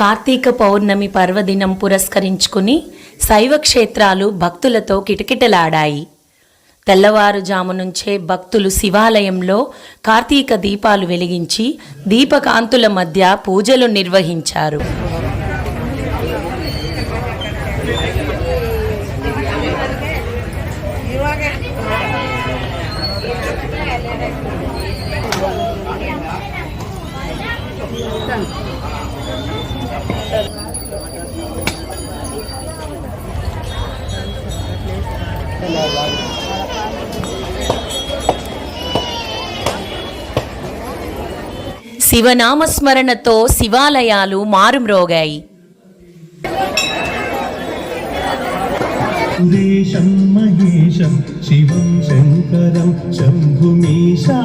కార్తీక పౌర్ణమి పర్వదినం పురస్కరించుకుని శైవ క్షేత్రాలు భక్తులతో కిటకిటలాడాయి. తెల్లవారుజాము నుంచే భక్తులు శివాలయంలో కార్తీక దీపాలు వెలిగించి దీపకాంతుల మధ్య పూజలు నిర్వహించారు. శివనామస్మరణతో శివాలయాలు మారుమ్రోగాయి. సురేశం మహేశం శివం శంకరం శంభుమీశానమీడే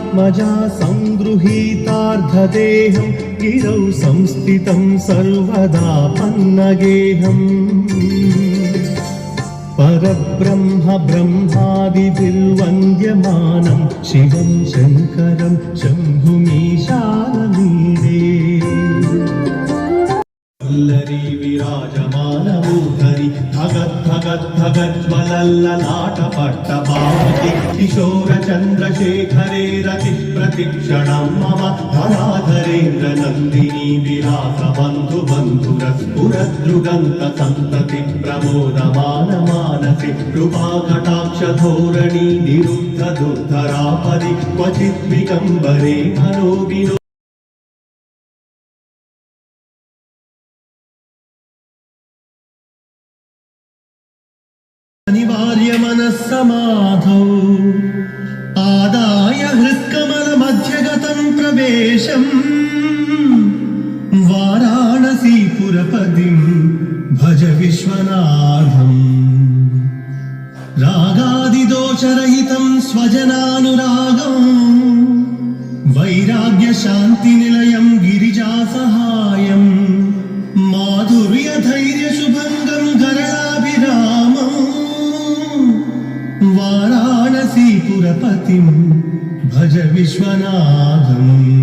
सर्वात्मजा सङ्गृहीतार्धदेहं गिरौ संस्थितं सर्वदा पन्नगेहम् परब्रह्म ब्रह्मादिभिर्वन्द्यमानं शिवं शङ्करं शम्भुमी భగత్ భగత్ భగత్ మలల్ల నాట పట్ట భావతి కిశోర చంద్రశేఖరే రతి ప్రతిక్షణం మమ ధరాధరేంద్ర నందిని విలాస బంధు బంధుర పురద్రుగంత సంతతి ప్రమోదమాన మానసి. కృపా కటాక్ష ధోరణి నిరుద్ధ దుర్ధరాపది. క్వచిత్ వికంబరే మనో अनिवार्यमनःसमाधौ आदाय हृत्कमलमध्यगतं प्रवेशम् वाराणसीपुरपदिं भज विश्वनाथम् रागादिदोषरहितं स्वजनानुरागम् वैराग्यशान्तिनिलयं गिरिजासहायम् माधुर्यधैर्यशुभङ्गं वाराणसीपुरपतिं भज विश्वनाथम्